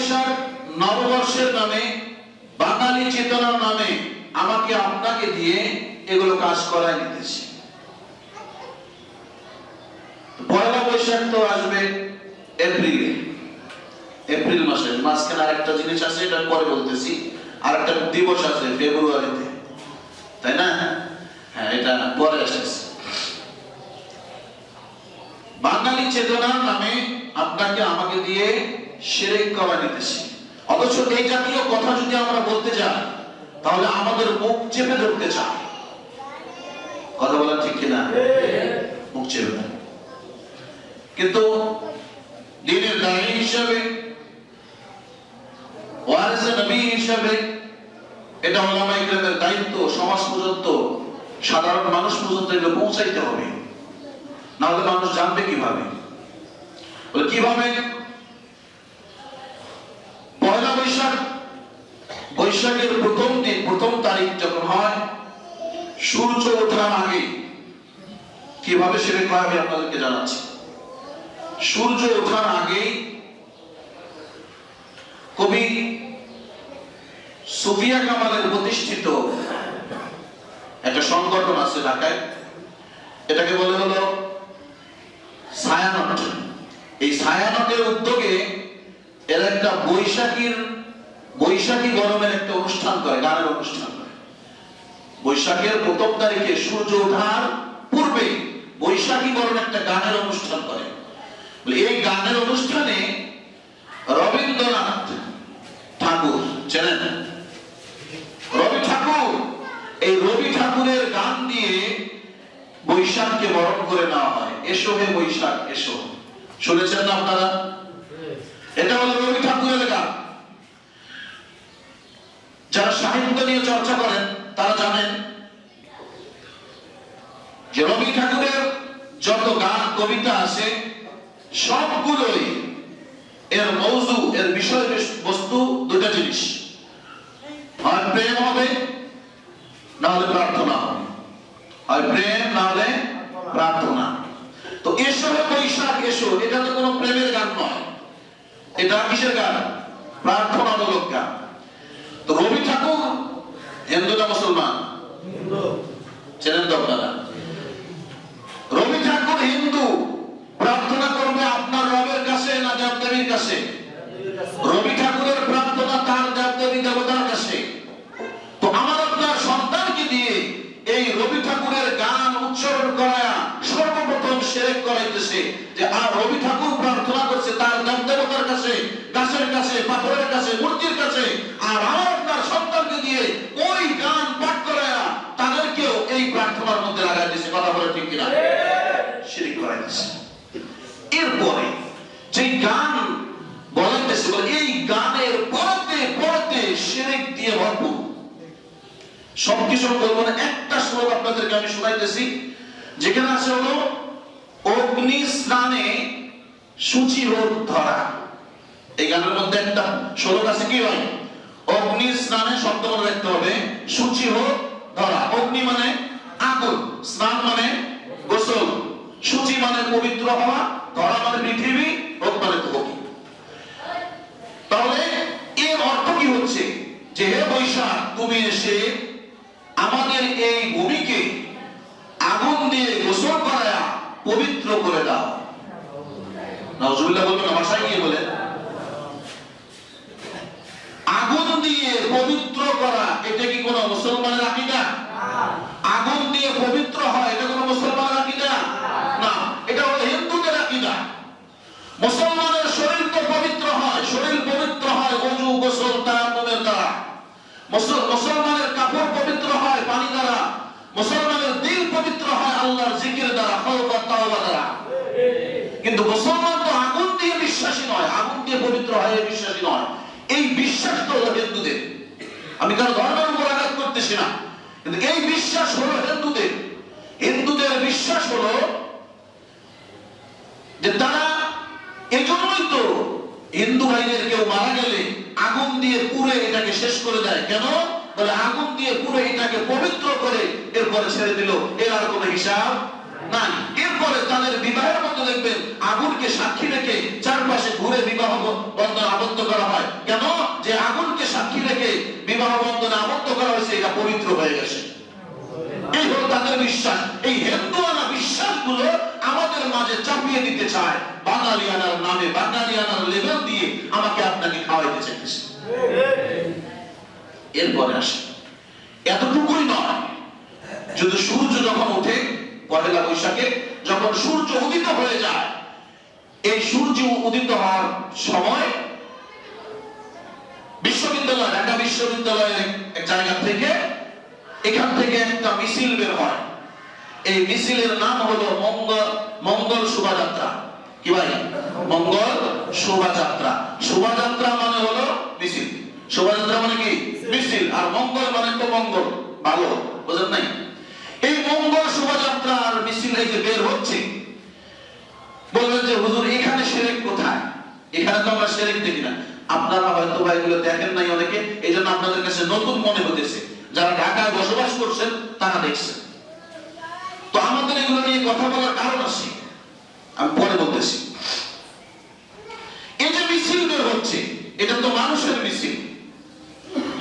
বৈশাখ নববর্ষের নামে, বাঙালি চেতনার নামে আমাকে আপনাকে দিয়ে এগুলো কাজ করায় নিতেছে। পয়লা বৈশাখ তো আসবে এপ্রিলে, এপ্রিল মাসে মাঝখানে আরেকটা জিনিস আছে এটা পরে বলতেছি। আরেকটা দিবস আছে ফেব্রুয়ারিতে, তাই না? হ্যাঁ এটা পরে আসতেছে। বাঙালি চেতনার নামে আপনাকে, আমাকে দিয়ে সেরেক করা নিতেছি। অথচ এই জাতীয় কথা যদি আমরা বলতে যাই, তাহলে আমাদের মুখ চেপে ধরতে চায়। কথা বলা ঠিক কিনা? মুখ চেপে কিন্তু দিনের দায়ী হিসাবে, ওয়ারিসে নবী হিসাবে, এটা ওলামা ইকরামের দায়িত্ব, সমাজ পর্যন্ত, সাধারণ মানুষ পর্যন্ত এগুলো পৌঁছাইতে হবে। না হলে মানুষ জানবে কীভাবে? কীভাবে পয়লা বৈশাখ বৈশাখের প্রথম দিন, প্রথম তারিখ যখন হয়, সূর্য ওঠার আগে কীভাবে সেরে করা আমি আপনাদেরকে জানাচ্ছি। সূর্য ওঠার আগেই কবি সুফিয়া কামালের প্রতিষ্ঠিত একটা সংগঠন আছে ঢাকায়। এটাকে বলে হলো ছায়ানট এই ছায়ানটের উদ্যোগে এরা একটা বৈশাখীর বৈশাখী গরমের একটা অনুষ্ঠান করে, গানের অনুষ্ঠান করে। বৈশাখের প্রথম তারিখে সূর্য ওঠার পূর্বে বৈশাখী গরম একটা গানের অনুষ্ঠান করে। এই গানের অনুষ্ঠানে রবীন্দ্রনাথ ঠাকুর, চেনেন? রবি ঠাকুর, এই রবি ঠাকুরের গান দিয়ে বৈশাখকে বরণ করে নেওয়া হয়। এসো হে বৈশাখ, এসো। শুনেছেন না আপনারা? এটা হলো রবি ঠাকুরের গান। যারা সাহিত্য নিয়ে চর্চা করেন, তারা জানেন যে রবি ঠাকুরের যত গান, কবিতা আছে, সবগুলোই এর মৌজু, এর বিষয় বস্তু দুটা জিনিস। হয় প্রেম হবে না হলে প্রার্থনা হবে। হয় প্রেম না হলে প্রার্থনা। তো এসো বৈশাখ, এসো। এটা তো কোনো প্রেমের গান নয়। এটা কিসের গান? প্রার্থনামূলক গান তো রবি ঠাকুর হিন্দু না মুসলমান? চেনেন তো আপনারা? রবি ঠাকুর হিন্দু। প্রার্থনা করবে আপনার রবের কাছে না দেবদেবীর কাছে? রবি ঠাকুরের প্রার্থনা তার দেবদেবী দেবতার কাছে। তো আমার আপনার সন্তানকে দিয়ে এই রবি ঠাকুরের গান উচ্চারণ করায়া সর্বপ্রথম সেরেক করাইতেছে যে, আর রবি ঠাকুর প্রার্থনা করছে তার দেবদেবতার কাছে, গাছের কাছে, পাথরের কাছে, মূর্তির কাছে আর আমার আপনার সন্তানকে দিয়ে ওই গান পাঠ করায়া তাদেরকেও এই প্রার্থনার মধ্যে লাগাই দিয়েছে কথা বলে ঠিক কিনা শিরিক করাইতেছে এরপরে যে গান বলাইতেছে বলে এই গানের পরতে পরতে শিরিক দিয়ে ভরপুর সবকিছু বলব না একটা শ্লোক আপনাদেরকে আমি শোনাইতেছি যেখানে আছে হলো অগ্নি স্নানে সূচি হোক ধরা। এই গানের মধ্যে একটা শ্লোক আছে, কি হয়? অগ্নি স্নানে শব্দ মনে রাখতে হবে, সূচি হোক ধরা। অগ্নি মানে আগুন, স্নান মানে গোসল। সূচি মানে পবিত্র হওয়া, ধরা মানে পৃথিবী হোক মানে ভোগী তাহলে এর অর্থ কি হচ্ছে? যে হে বৈশাখ, তুমি এসে আমাদের এই ভূমিকে আগুন দিয়ে গোসল করায়া পবিত্র করে দাও। নজরুল্লাহ বলবেন সাথে গিয়ে বলেন, আগুন দিয়ে পবিত্র করা, এটা কি কোনো মুসলমানের আকিদা আগুন দিয়ে পবিত্র হয় এটা কোনো মুসলমানের আকিদা না এটা হলো হিন্দুদের আকিদা মুসলমানের শরীর তো পবিত্র হয় শরীর পবিত্র হয় অজু গোসল তায়াম্মুমের দ্বারা মুসল- মুসলমানের কাপড় পবিত্র হয় পানি দ্বারা মুসলমানের দিল পবিত্র হয় আল্লাহর জিকির দ্বারা তাওবা দ্বারা। কিন্তু মুসলমান তো আগুন দিয়ে বিশ্বাসী নয়, আগুন দিয়ে পবিত্র হয় বিশ্বাসী নয়। এই বিশ্বাস তো হলো হিন্দুদের। আমি কারও ধর্মের উপর আঘাত করতেছি না। কিন্তু এই বিশ্বাস হলো হিন্দুদের। হিন্দুদের বিশ্বাস হলো যে তারা এজন্যই তো হিন্দু ভাইদের কেউ মারা গেলে আগুন দিয়ে পুড়ে এটাকে শেষ করে দেয়। কেন? বলে আগুন দিয়ে পুরো এটাকে পবিত্র করে এরপরে ছেড়ে দিল। এর আর কোনো হিসাব নাই। এরপরে তাদের বিবাহের মতো দেখবেন আগুনকে সাক্ষী রেখে চারপাশে ঘুরে বিবাহ বন্ধন আবদ্ধ করা হয়। কেন? যে আগুনকে সাক্ষী রেখে বিবাহ বন্ধনে আবদ্ধ করা হয়েছে, এটা পবিত্র হয়ে গেছে। এই হলো তাদের বিশ্বাস। এই আমাদের মাঝে চাপিয়ে দিতে চায়। বাঙালিয়ানার নামে, বাঙালিয়ানার লেভেল দিয়ে আমাকে আপনাকে খাওয়াইতে চাইছে এরপরে আসে। এতটুকুই নয়। যদি সূর্য যখন ওঠে, পহেলা বৈশাখে, যখন সূর্য উদিত হয়ে যায়, এই সূর্য উদিত হওয়ার সময় বিশ্ববিদ্যালয়, ঢাকা বিশ্ববিদ্যালয়ের এক জায়গা থেকে এখান থেকে একটা মিছিল বের হয়। এই মিছিলের নাম হলো মঙ্গল মঙ্গল শোভাযাত্রা। কি ভাই? মঙ্গল শোভাযাত্রা। শোভাযাত্রা মানে হলো মিছিল। শোভাযাত্রা মানে কি? মিছিল আর মঙ্গল মানে তো মঙ্গল। ভালো, বোঝেন নাই? এই মঙ্গল শোভাযাত্রা আর মিছিল এই যে বের হচ্ছে, বলবেন যে, হুজুর, এখানে সেরেক কোথায়? এখানে তো আমরা সেরেক দেখি না। আপনারা হয়তো বা দেখেন নাই অনেকে এই জন্য আপনাদের কাছে নতুন মনে হতেছে। যারা ঢাকায় বসবাস করছেন, তারা দেখছেন। তো আমাদের এগুলো নিয়ে কথা বলার কারণ আছে। আমি পরে বলতেছি এই যে মিছিল বের হচ্ছে এটা তো মানুষের মিছিল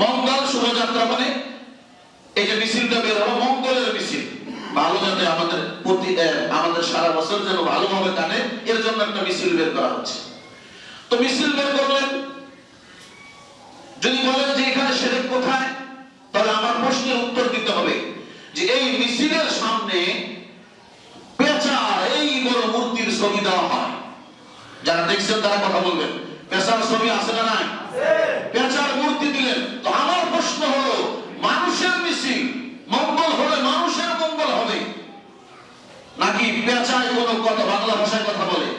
মঙ্গল শোভাযাত্রা মানে এই যে মিছিলটা বের হলো মঙ্গলের মিছিল। ভালো যাতে আমাদের প্রতি আমাদের সারা বছর যেন ভালোভাবে কাটে এর জন্য একটা মিছিল বের করা হচ্ছে। তো মিছিল বের করলেন। যদি বলেন যে এখানে সেরেক কোথায় তাহলে আমার প্রশ্নের উত্তর দিতে হবে যে এই মিছিলের সামনে পেঁচার এই বড় মূর্তির ছবি দেওয়া হয়। যারা দেখছেন তারা কথা বলবেন। পেঁচার ছবি আছে না নাই? পেঁচার মূর্তি দিলেন তো আমার প্রশ্ন হলো মানুষের মিছিল মঙ্গল হলে মানুষের মঙ্গল হবে নাকি পেঁচায় কোনো কথা বাংলা ভাষায় কথা বলে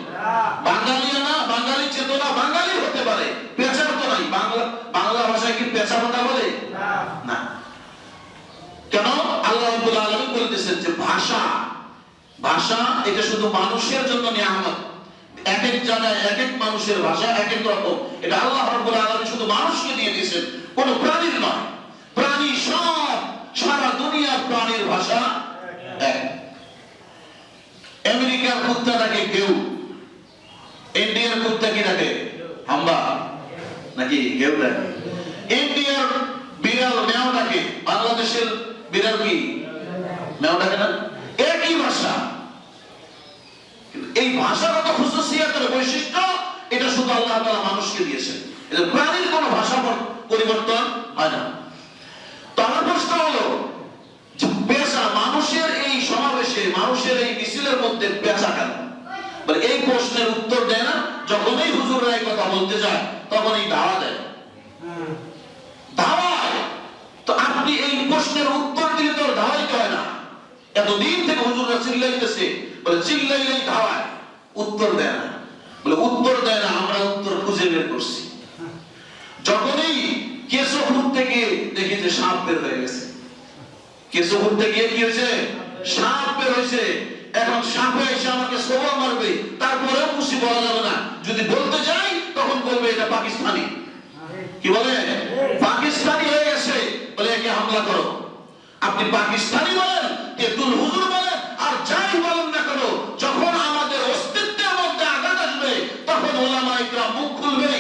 বাঙালি না বাঙালি চেতনা বাঙালি হতে পারে পেঁচার তো নাই বাংলা বাংলা পেঁচা কথা বলে? না। কেন? আল্লাহ রাব্বুল আলামিন বলতেছেন যে ভাষা ভাষা এটা শুধু মানুষের জন্য নিয়ামত। এক এক জায়গায় এক এক মানুষের ভাষা এক এক রকম। এটা আল্লাহ রাব্বুল আলামিন শুধু মানুষকে দিয়ে দিয়েছেন কোন প্রাণীর নয়। প্রাণী সব সারা দুনিয়ার প্রাণীর ভাষা এক। আমেরিকার কুত্তাটাকে কেউ ইন্ডিয়ার কুত্তা কি ডাকে? হাম্বা। নাকি কেউ ডাকে? ইন্ডিয়ার বিড়াল মেও ডাকে বাংলাদেশের বিড়াল কি? মেও ডাকে না? একই ভাষা। এই ভাষাগত খুশুসিয়াতের বৈশিষ্ট্য, এটা শুধু আল্লাহ তাআলা মানুষকে দিয়েছেন। এটা প্রাণীর কোনো ভাষা পরিবর্তন হয় না। তো আমার প্রশ্ন হলো পেশা মানুষের এই সমাবেশে, মানুষের এই মিছিলের মধ্যে পেশা কেন? এই প্রশ্নের উত্তর দেয় না, যখনই হুজুররা এই কথা বলতে যায় তখন এই দাওয়া দেয় ধাওয়ায় তো আপনি এই প্রশ্নের উত্তর দিলে তো আর ধাওয়াইতে হয় না। এতদিন থেকে হুজুররা চিল্লাইতেছে, বলে চিল্লাইলেই ধাওয়ায়। উত্তর দেয় না। বলে উত্তর দেয় না, আমরা উত্তর খুঁজে বের করছি। যখনই কেশবপুর থেকে দেখি যে সাপ বের হয়ে গেছে। কেশবপুর থেকে কি হয়েছে? সাপ বের হয়েছে। এখন সাপে এসে আমাকে সোবা মারবে, তারপরেও খুশি বলা যাবে না। যদি বলতে যাই, তখন বলবে এটা পাকিস্তানি। কি বলে? হামলা করো। আপনি পাকিস্তানি বলেন তেতুল হুজুর বলেন, আর যাই বলেন না কেন, যখন আমাদের অস্তিত্বের মধ্যে আঘাত আসবে, তখন ওলামা মুখ খুলবে,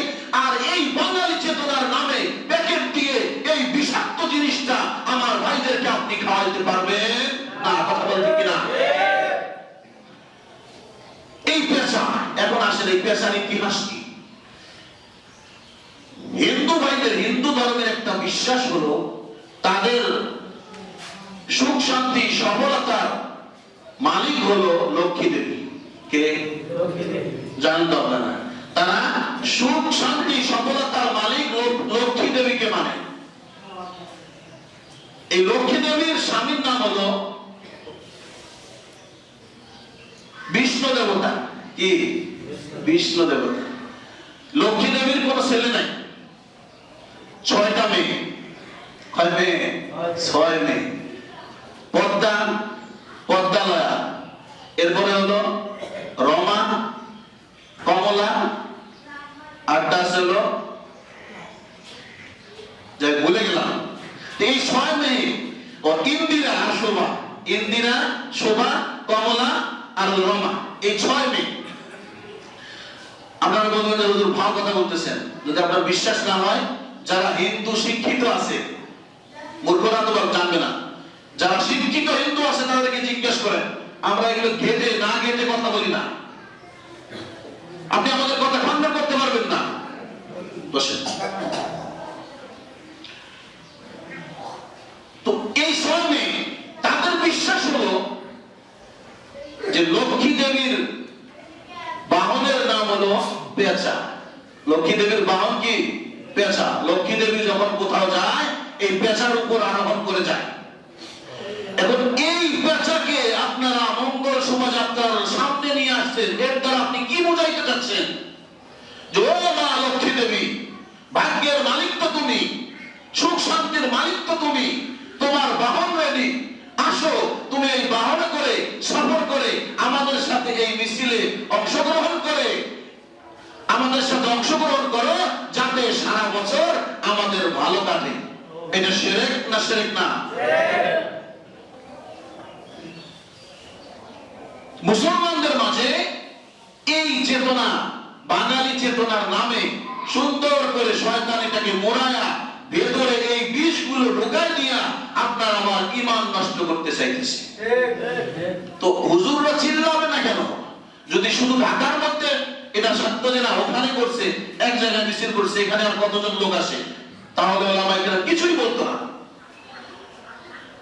আর এই বাঙালি চেতনার নামে প্যাকেট দিয়ে এই বিষাক্ত জিনিসটা আমার ভাইদেরকে আপনি খাওয়াইতে পারবেন? না, কথা বলতে কিনা? এই পেশা, এখন আসেন এই পেশার ইতিহাস কি? হিন্দু ভাইদের হিন্দু ধর্মের একটা বিশ্বাস হলো তাদের সুখ শান্তি সফলতার মালিক হলো লক্ষ্মী দেবী। কে? জানতো আপনারা। তারা সুখ শান্তি সফলতার মালিক লক্ষ্মী দেবীকে মানে। এই লক্ষ্মী দেবীর স্বামীর নাম হলো বিষ্ণু দেবতা। কি? বিষ্ণু দেবতা। লক্ষ্মী দেবীর কোনো ছেলে নাই। ছয়টা মেয়ে। কয় মেয়ে ছয় মেয়ে পদ্মা, পদ্মালয়া। এরপরে হলো রমা, কমলা আটটা ছিল যাই ভুলে গেলাম। এই ছয় মেয়ে ইন্দিরা আর শোভা। ইন্দিরা, শোভা, কমলা আর রমা। এই ছয় মেয়ে আপনারা বলবেন যে ভাও কথা বলতেছেন। যদি আপনার বিশ্বাস না হয়, যারা হিন্দু শিক্ষিত আছে মূর্খরা তো জানবে না। যারা শিক্ষিত হিন্দু আছে, তাদেরকে জিজ্ঞেস করেন, আমরা এগুলো ঘেটে, না ঘেটে কথা বলি না? আপনি আমাদের কথা খণ্ডন করতে পারবেন না। বসেন তো এই সময়ে তাদের বিশ্বাস হলো যে লক্ষ্মী দেবীর বাহনের নাম হলো পেঁচা লক্ষ্মী দেবীর বাহন কি পেঁচা লক্ষ্মী দেবী যখন কোথাও যায় এই আরোহণ করে যায়। এখন এই পেঁচাকে আপনারা মঙ্গল শোভাযাত্রার সামনে নিয়ে আসছেন। এর দ্বারা আপনি কি বোঝাইতে চাচ্ছেন? যে, ও মা লক্ষ্মী দেবী, ভাগ্যের মালিক তো তুমি, সুখ শান্তির মালিক তো তুমি, তোমার বাহন রেডি আসো, তুমি এই বাহনে করে সফর করে আমাদের সাথে এই মিছিলে অংশগ্রহণ করে। আমাদের সাথে অংশগ্রহণ করো, যাতে সারা বছর আমাদের ভালো কাটে। এটা সেরেক না সেরেক না? মুসলমানদের মাঝে এই চেতনা, বাঙালি চেতনার নামে সুন্দর করে শয়তান এটাকে মোড়ায়া ভেতরে এই বিষগুলো ঢোকায় দিয়া আপনার আমার ইমান নষ্ট করতে চাইতেছে। তো হুজুররা চিল্লাবে না কেন? যদি শুধু ঢাকার মধ্যে এটা সত্য যে না, ওখানে করছে, এক জায়গায় মিছিল করছে, এখানে আর কতজন লোক আসে? তাহলে ওলামাইকেরা কিছুই বলতো না।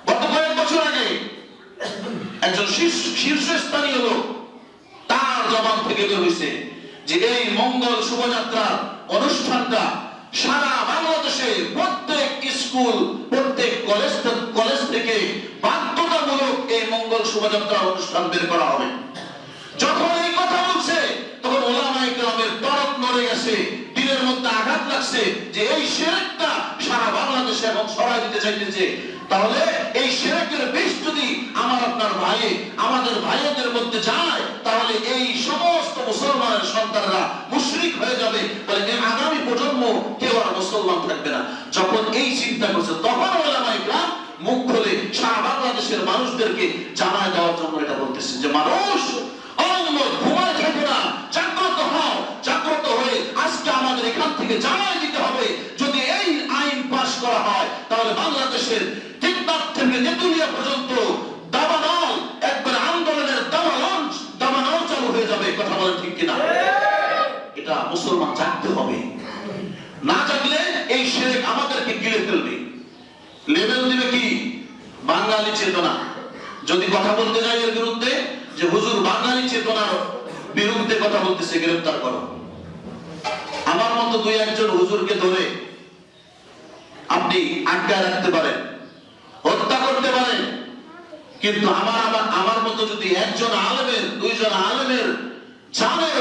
গত কয়েক বছর আগে একজন শীর্ষস্থানীয় লোক তার জবান থেকে বের হয়েছে যে এই মঙ্গল শোভাযাত্রার অনুষ্ঠানটা সারা বাংলাদেশে প্রত্যেক স্কুল, প্রত্যেক কলেজ কলেজ থেকে বাধ্যতামূলক এই মঙ্গল শোভাযাত্রার অনুষ্ঠান বের করা হবে। যখন এই কথা বলছে, তখন ওলামাই গ্রামের তরক নড়ে গেছে। দিনের লাগছে যে এই সেরেকটা সারা বাংলাদেশে এখন ছড়াই দিতে চাইতেছে, তাহলে এই সেরেকের বেশ যদি আমার আপনার ভাই আমাদের ভাইদের মধ্যে যায়, তাহলে এই সমস্ত মুসলমানের সন্তানরা মুশরিক হয়ে যাবে। বলে এই আগামী প্রজন্ম কেউ আর মুসলমান থাকবে না। যখন এই চিন্তা করছে, তখন ওলামাই গ্রাম মুখ খুলে সারা বাংলাদেশের মানুষদেরকে জানায় দেওয়ার জন্য এটা বলতেছে যে, মানুষ শেখ আমাদেরকে গিলে ফেলবে। লেভেল দিবে কি? বাঙালি চেতনা। যদি কথা বলতে যাই এর বিরুদ্ধে, যে হুজুর বাঙালি চেতনার বিরুদ্ধে কথা বলতেছে গ্রেফতার করো। আমার মতো দুই একজন হুজুরকে ধরে আপনি আটকায় রাখতে পারেন, হত্যা করতে পারেন। কিন্তু আমার আমার আমার মতো যদি একজন আলেমের, দুইজন আলেমের জানের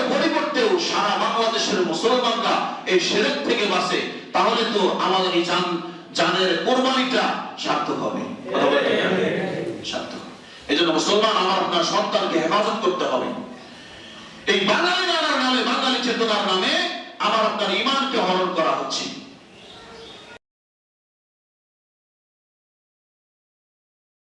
পরিবর্তেও সারা বাংলাদেশের মুসলমানরা এই সেরেক থেকে বাঁচে, তাহলে তো আমাদের এই জান জানের কোরবানিটা সার্থক হবে। সার্থক এই জন্য মুসলমান আমার আপনার সন্তানকে হেফাজত করতে হবে। এই বাঙালি নামে, বাঙালি চেতনার নামে আমার আপনার ইমানকে হরণ করা হচ্ছে।